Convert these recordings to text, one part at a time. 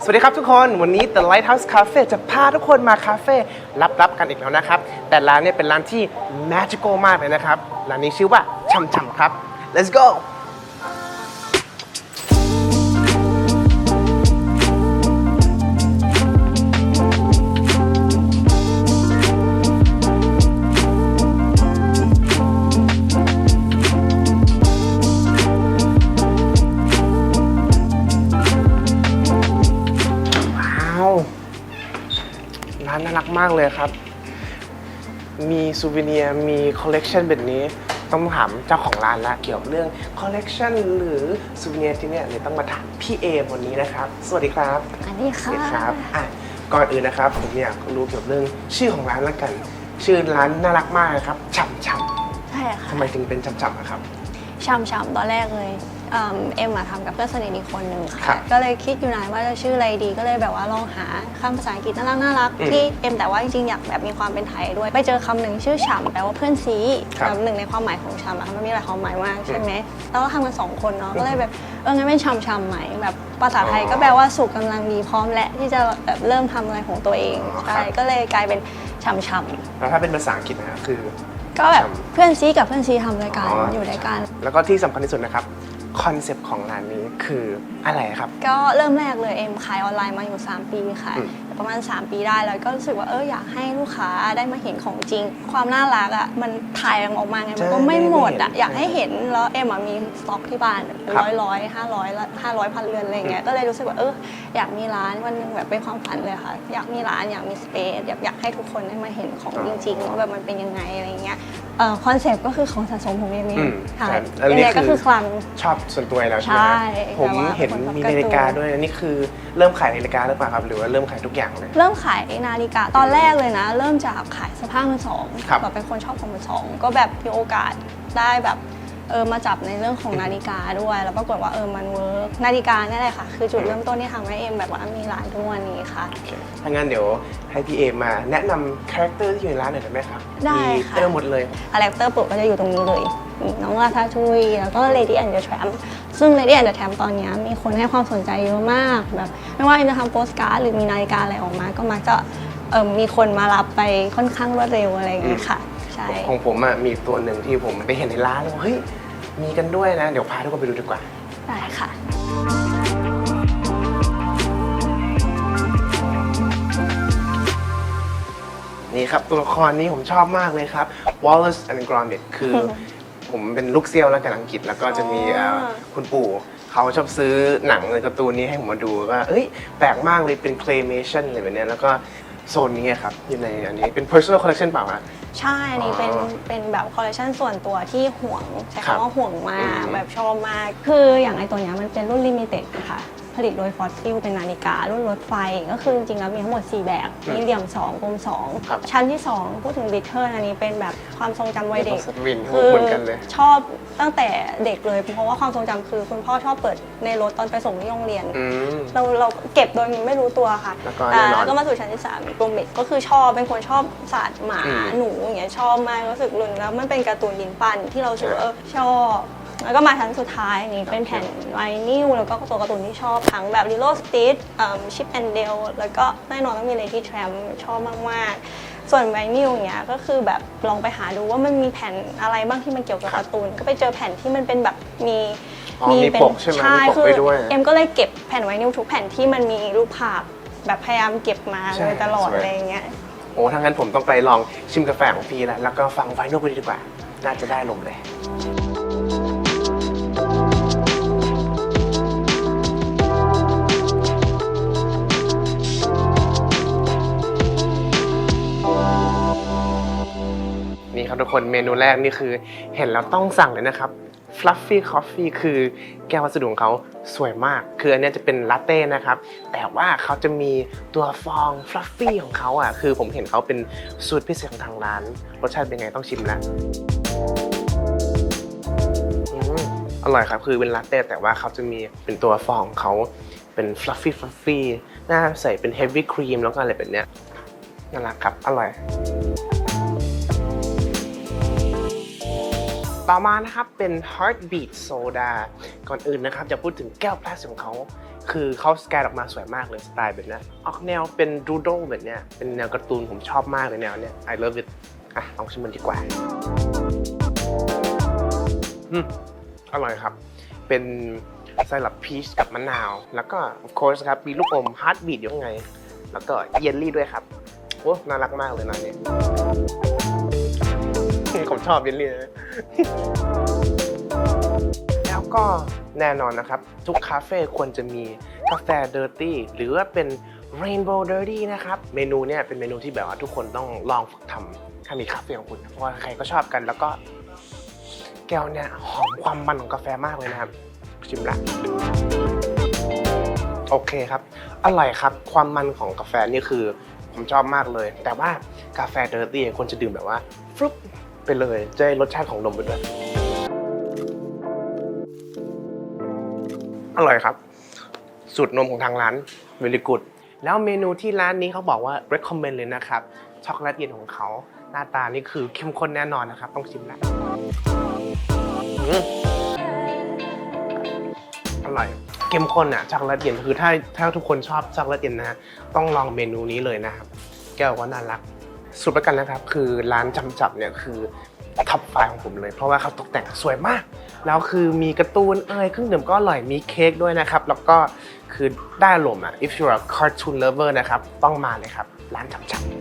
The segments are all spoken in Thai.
สวัสดีครับทุกคน วันนี้ The Lighthouse Cafe จะพาทุกคนมาคาเฟ่ลับๆกันอีกแล้วนะครับ แต่ร้านเนี้เป็นร้านที่ magical มากเลยนะครับ ร้านนี้ชื่อว่าช่ำๆครับ let's go ร้านน่ารักมากเลยครับ มีซูเวเนียร์มีคอลเลกชันแบบนี้ ต้องถามเจ้าของร้านละเกี่ยวกับเรื่องคอลเลกชันหรือซูเวเนียร์ที่เนี่ยเลยต้องมาถามพี่เอวันนี้นะครับ สวัสดีครับอันนี้สวัค่ะสดีครับอะก่อนอื่นนะครับผมอยากรู้เกี่ยวกับเรื่องชื่อของร้านละกัน ชื่อร้านน่ารักมากนะครับช่ำช่ใช่ำค่ะทำไมถึงเป็นช่ำช่ำอะครับชำชำๆตอนแรกเลย เอิ่มเอ็มมาทำกับเพื่อนสนิทอีกคนหนึ่งครัค่ะบก็เลยคิดอยู่นานว่าจะชื่ออะไรดี ก็เลยแบบว่าลองหาคำภาษาอังกฤษน่ารักน่ารักอืมที่เอ็มแต่ว่าจริงๆอยากแบบมีความเป็นไทยด้วย ไปเจอคำหนึ่งชื่อฉ่ำแปลว่าเพื่อนซีครับแบบหนึ่งในความหมายของฉ่ำอะมันมีหลายความหมายมากใช่ไหมแล้วก็ทำกันสองคนเนาะ ก็เลยแบบเอองั้นเป็นฉ่ำฉ่ำๆไหมแบบภาษาไทยก็แปลว่าสุขกำลังดีพร้อมและที่จะแบบเริ่มทำอะไรของตัวเอง อ๋อครับ ใช่ ก็เลยกลายเป็นฉ่ำฉ่ำแล้วถ้าเป็นภาษาอังกฤษนะครับคือๆก็แบบฉ่ำเพื่อนซีกับเพื่อนซีทำรายการอ๋ออ อยู่ด้วยกัน แล้วก็ที่สำคัญที่สุดนะครับ คอนเซปต์ของร้านนี้คืออะไรครับ ก็เริ่มแรกเลยเอ็มขายออนไลน์มาอยู่ 3 ปีค่ะอืมประมาณ 3 ปีได้แล้วก็รู้สึกว่าเอออยากให้ลูกค้าได้มาเห็นของจริง ความน่ารักอะมันถ่ายออกมาไงมันก็ไม่หมดอะอยากให้เห็นแล้วเอ็มอะมีสต็อกที่บ้านเป็นครับร้อยร้อยห้าร้อยห้าร้อยพันเรือนอะไรเงี้ยก็เลยรู้สึกว่าเอออยากมีร้านวันหนึงแบบเป็นความฝันเลยค่ะ อยากมีร้านอยากมีสเปซอยากอยากให้ทุกคนได้มาเห็นของจริงๆว่าแบบมันเป็นยังไงอะไรเงี้ย คอนเซปต์ก็คือของสะสมของเอ็มเออืงมค่ะใช่แล้วยังนี่ไงก็คือ คือคลัง ชอบส่วนตัวอยู่แล้วใช่ไหมใช่ครับผมแต่ว่าเห็นคนชอบมีการ์ตูนนาฬิกาด้วยนะนี่คือเริ่มขายนาฬิกาหรือเปล่าครับหรือว่าเริ่มขายทุกอย่างเลย เริ่มขายนาฬิกาตอนแรกเลยนะ เริ่มจากขายเสื้อผ้ามือสองครับ แบบเป็นคนชอบของมือสอง ก็แบบมีโอกาสได้แบบ เออมาจับในเรื่องของนาฬิกาด้วย แล้วปรากฏว่าเออมันเวิร์กนาฬิกาเนี่ยแหละค่ะ คือจุดเริ่มต้นที่ทำให้เอ็มแบบว่ามีร้านทุกวันนี้ค่ะโอเคถ้างั้นเดี๋ยวให้พี่เอมาแนะนำคาแรคเตอร์ที่อยู่ในร้านหน่อยได้ไหมครับได้มีค่ะเต็มหมดเลย คาแรคเตอร์ปลุกก็จะอยู่ตรงนี้เลยมีน้องลาทาทุยแล้วก็ Lady and the Tramp ซึ่ง Lady and the Tramp ตอนเนี้ยมีคนให้ความสนใจเยอะมากแบบไม่ว่าเอ็มจะทำโปสการ์ดหรือมีนาฬิกาอะไรออกมา ก็มักจะเออมีคนมารับไปค่อนข้างรวดเร็วอะไรอย่างเงี้ยค่ะ ใช่ ของผมอะมีตัวหนึ่งที่ผมไปเห็นในร้านแล้วเฮ้ยมีกันด้วยนะ เดี๋ยวพาทุกคนไปดูดีกว่า ได้ค่ะ นี่ครับ ตัวละครนี้ผมชอบมากเลยครับ Wallace and Gromit คือ ผมเป็นลูกเซี่ยวแล้วกันอังกฤษ แล้วก็จะมีอ๋อเอ่อคุณปู่เขาชอบซื้อหนังในการ์ตูนนี้ให้ผมมาดูว่าเอ้ยแปลกมากเลยเป็น claymation อะไรแบบเนี้ยแล้วก็ โซนนี้ครับอยู่ในอันนี้เป็น personal collection เปล่าฮะ ใช่อันนี้เป็นอ๋อเป็นแบบคอลเลคชันส่วนตัวที่ห่วงใช้ครับคำว่าห่วงมากอืมแบบชอบมาก คืออย่างไอตัวเนี้ยมันเป็นรุ่นลิมิเต็ดค่ะ ผลิตโดยฟอสซิลเป็นนาฬิการุ่นรถไฟ ก็คือจริงๆแล้วมีทั้งหมด 4 แบบมีเหลี่ยม2กลมครับ 2 ชั้นที่ 2 พูดถึงดิเทอร์อันนี้เป็นแบบความทรงจำวัยเด็กสวินคือเหมือนกันเลย ชอบตั้งแต่เด็กเลย เพราะว่าความทรงจำคือคุณพ่อชอบเปิดในรถตอนไปส่งที่โรงเรียน อืม เราเราเก็บโดยไม่รู้ตัวค่ะแล้วก็แน่นอนอ่าแล้วก็มาสู่ชั้นที่สามกลมเม็ดก็คือชอบเป็นคนชอบศาสตร์หมาอืมหนูอย่างเงี้ยชอบมากรู้สึกลุนแล้วมันเป็นการ์ตูนดินปั้นที่เรารู้สึกว่าอ่าเออชอบ แล้วก็มาชั้นสุดท้ายนี่เป็นแผ่นไวนิลแล้วก็ตัวการ์ตูนที่ชอบทั้งแบบลิโลสติทชิปแอนเดลแล้วก็แน่นอนต้องมีเลดี้แทรมชอบมาก ๆ ส่วนไวนิลเนี้ยก็คือแบบลองไปหาดูว่ามันมีแผ่นอะไรบ้างที่มันเกี่ยวกับครับการ์ตูน ก็ไปเจอแผ่นที่มันเป็นแบบมีอ๋อมีเป็ปกใช่ไหมมีปกคือไว้ด้วยเอ็มก็เลยเก็บแผ่นไวนิลทุกแผ่นที่มันมีรูปภาพแบบพยายามเก็บมาใช่โดยตลอดสวยอะไรอย่างเงี้ยโอ้ถ้างั้นผมต้องไปลองชิมกาแฟของพี่แล้วแล้วก็ฟังไฟนอลไปดีกว่า น่าจะได้ลมเลย ครับทุกคนเมนูแรกนี่คือ เห็นแล้วต้องสั่งเลยนะครับ Fluffy Coffee คือแก้ววัสดุของเขาสวยมาก คืออันนี้จะเป็นลาเต้นะครับ แต่ว่าเขาจะมีตัวฟอง Fluffy ของเขาอะ คือผมเห็นเขาเป็นสูตรพิเศษของทางร้าน รสชาติเป็นไงต้องชิมแล้วอืมอร่อยครับ คือเป็นลาเต้แต่ว่าเขาจะมีเป็นตัวฟองของเขาเป็น Fluffy Fluffy หน่าใส่เป็น Heavy Cream แล้วก็อะไรแบบเนี้ยน่ารักครับ อร่อย ต่อมานะครับเป็น Heartbeat Soda ก่อนอื่นนะครับจะพูดถึงแก้วพลาสติกของเขาคือเขาสแกนออกมาสวยมากเลยสไตล์แบบนี้ออกแนวเป็นดูโดแบบเนี้ยเป็นแนวการ์ตูนผมชอบมากเลยแนวเนี้ย I love it อะลองชิมมันดีกว่าอืมอร่อยครับ เป็นไซรัปพีชกับมะนาว แล้วก็ of course ครับมีลูกอมฮาร์ดบีทอยู่ข้างแล้วก็เยลลี่ด้วยครับโอ้น่ารักมากเลยนะเนี่ยผมชอบเยลลี่นะ แล้วก็แน่นอนนะครับ ทุกคาเฟ่ควรจะมีกาแฟเดอร์ตี้หรือว่าเป็น Rainbow Dirty นะครับ เมนูเนี่ยเป็นเมนูที่แบบว่าทุกคนต้องลองฝึกทำถ้ามีคาเฟ่ของคุณ เพราะว่าใครก็ชอบกันแล้วก็ แก้วเนี่ยหอมความมันของกาแฟมากเลยนะครับ ชิมละโอเคครับ อร่อยครับ ความมันของกาแฟนี่คือ ผมชอบมากเลย แต่ว่ากาแฟเดอร์ตี้ควรจะดื่มแบบว่าฟลุป ไปเลยจะได้รสชาติของนมไปด้วยอร่อยครับ สูตรนมของทางร้าน very good แล้วเมนูที่ร้านนี้เขาบอกว่า recommend เลยนะครับ ช็อกโกแลตเย็นของเขา หน้าตานี่คือเข้มข้นแน่นอนนะครับ ต้องชิมและอืมอร่อยเข้มข้นอะช็อกโกแลตเย็นคือถ้าถ้าทุกคนชอบช็อกโกแลตเย็นนะต้องลองเมนูนี้เลยนะครับ แก้วก็น่ารัก สุดประกันนะครับ คือร้านจำจับเนี่ยคือท็อปไฟของผมเลย เพราะว่าเขาตกแต่งสวยมาก แล้วคือมีการ์ตูนเอ้ยเครื่องดื่มก็อร่อยมีเค้กด้วยนะครับ แล้วก็คือได้อารมอะ if you're a cartoon lover นะครับ ต้องมาเลยครับ ร้านจำจับน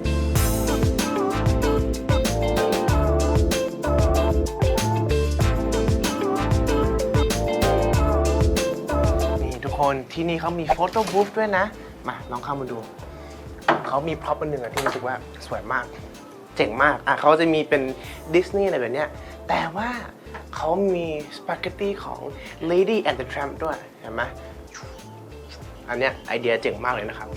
ี่ทุกคนที่นี่เขามีโฟโต้บูธด้วยนะ มาลองเข้ามาดู เขามีพร็อพอันหนึ่งอะที่รู้สึกว่าสวยมาก เจ๋งมากอะเขาจะมีเป็นดิสนีย์อะไรแบบเนี้ยแต่ว่าเขามีสปาเกตตี้ของ Lady and the Tramp ด้วย เห็นไหมอันเนี้ยไอเดียเจ๋งมากเลยนะครับ